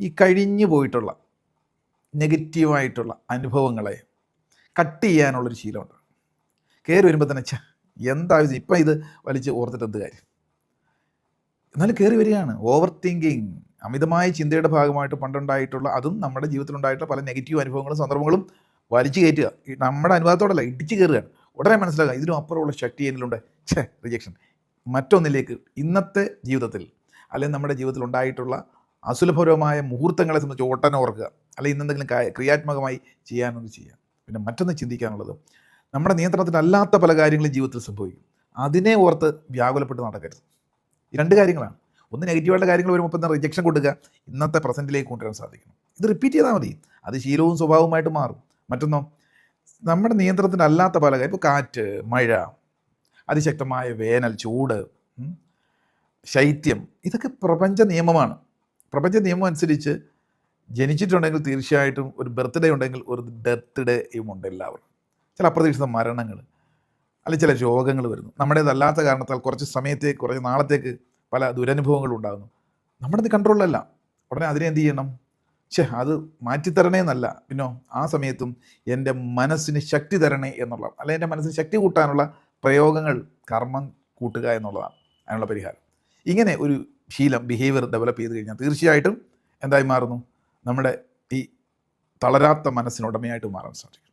ഈ കഴിഞ്ഞു പോയിട്ടുള്ള നെഗറ്റീവായിട്ടുള്ള അനുഭവങ്ങളെ കട്ട് ചെയ്യാനുള്ളൊരു ശീലമുണ്ട്. കയറി വരുമ്പോൾ തന്നെ ചാ എന്താവശ്യം ഇപ്പം ഇത് വലിച്ച് ഓർത്തിട്ട് എന്ത് കാര്യം? എന്നാലും കയറി വരികയാണ്. ഓവർ തിങ്കിങ് അമിതമായ ചിന്തയുടെ ഭാഗമായിട്ട് പണ്ടുണ്ടായിട്ടുള്ള അതും നമ്മുടെ ജീവിതത്തിലുണ്ടായിട്ടുള്ള പല നെഗറ്റീവ് അനുഭവങ്ങളും സന്ദർഭങ്ങളും വലിച്ചു കയറ്റുക. നമ്മുടെ അനുവാദത്തോടല്ല ഇടിച്ചു കയറുകയാണ് ഉടനെ മനസ്സിലാക്കുക ഇതിനും അപ്പുറമുള്ള ശക്തി എന്നിലുണ്ട്. ഛേ റിജക്ഷൻ മറ്റൊന്നിലേക്ക് ഇന്നത്തെ ജീവിതത്തിൽ അല്ലെങ്കിൽ നമ്മുടെ ജീവിതത്തിൽ ഉണ്ടായിട്ടുള്ള അസുലഭപരമായ മുഹൂർത്തങ്ങളെ സംബന്ധിച്ച് ഓട്ടനെ ഓർക്കുക. അല്ലെങ്കിൽ ഇന്നെന്തെങ്കിലും ക്രിയാത്മകമായി ചെയ്യാനൊന്ന് ചെയ്യാം. പിന്നെ മറ്റൊന്ന് ചിന്തിക്കാനുള്ളത് നമ്മുടെ നിയന്ത്രണത്തിലല്ലാത്ത പല കാര്യങ്ങളും ജീവിതത്തിൽ സംഭവിക്കും. അതിനെ ഓർത്ത് വ്യാകുലപ്പെട്ട് നടക്കരുത്. രണ്ട് കാര്യങ്ങളാണ്. ഒന്ന് നെഗറ്റീവായിട്ടുള്ള കാര്യങ്ങൾ വരുമ്പോൾ ഇപ്പം റിജക്ഷൻ കൊടുക്കുക? ഇന്നത്തെ പ്രസന്റിലേക്ക് കൊണ്ടുവരാൻ സാധിക്കണം. ഇത് റിപ്പീറ്റ് ചെയ്താൽ മതി. അത് ശീലവും സ്വഭാവവുമായിട്ട് മാറും. മറ്റൊന്നോ നമ്മുടെ നിയന്ത്രണത്തിനല്ലാത്ത പല കാര്യം ഇപ്പോൾ കാറ്റ് മഴ അതിശക്തമായ വേനൽ ചൂട് ശൈത്യം ഇതൊക്കെ പ്രപഞ്ച നിയമമാണ്. പ്രപഞ്ച നിയമം അനുസരിച്ച് ജനിച്ചിട്ടുണ്ടെങ്കിൽ തീർച്ചയായിട്ടും ഒരു ബർത്ത്ഡേ ഉണ്ടെങ്കിൽ ഒരു ഡെത്ത് ഡേയും ഉണ്ട് എല്ലാവർക്കും. ചില അപ്രതീക്ഷിത മരണങ്ങൾ അല്ലെങ്കിൽ ചില രോഗങ്ങൾ വരുന്നു. നമ്മുടേതല്ലാത്ത കാരണത്താൽ കുറച്ച് സമയത്തേക്ക് കുറച്ച് നാളത്തേക്ക് പല ദുരനുഭവങ്ങളും ഉണ്ടാകുന്നു. നമ്മുടെ കൺട്രോളിലല്ല ഉടനെ അതിനെ എന്ത് ചെയ്യണം? ഛേ അത് മാറ്റിത്തരണേ എന്നല്ല പിന്നോ ആ സമയത്തും എന്റെ മനസ്സിന് ശക്തി തരണേ എന്നുള്ള അല്ലെ എന്റെ മനസ്സിന് ശക്തി കൂട്ടാനുള്ള പ്രയോഗങ്ങൾ കർമ്മം കൂട്ടുക എന്നുള്ളതാണ്. അതിനുള്ള പരിഹാരം. ഇങ്ങനെ ഒരു ശീലം ബിഹേവിയർ ഡെവലപ്പ് ചെയ്ത് കഴിഞ്ഞാൽ തീർച്ചയായിട്ടും എന്തായി മാറുന്നു? നമ്മുടെ ഈ തളരാത്ത മനസ്സിനുടമയായിട്ട് മാറാൻ സാധിക്കും.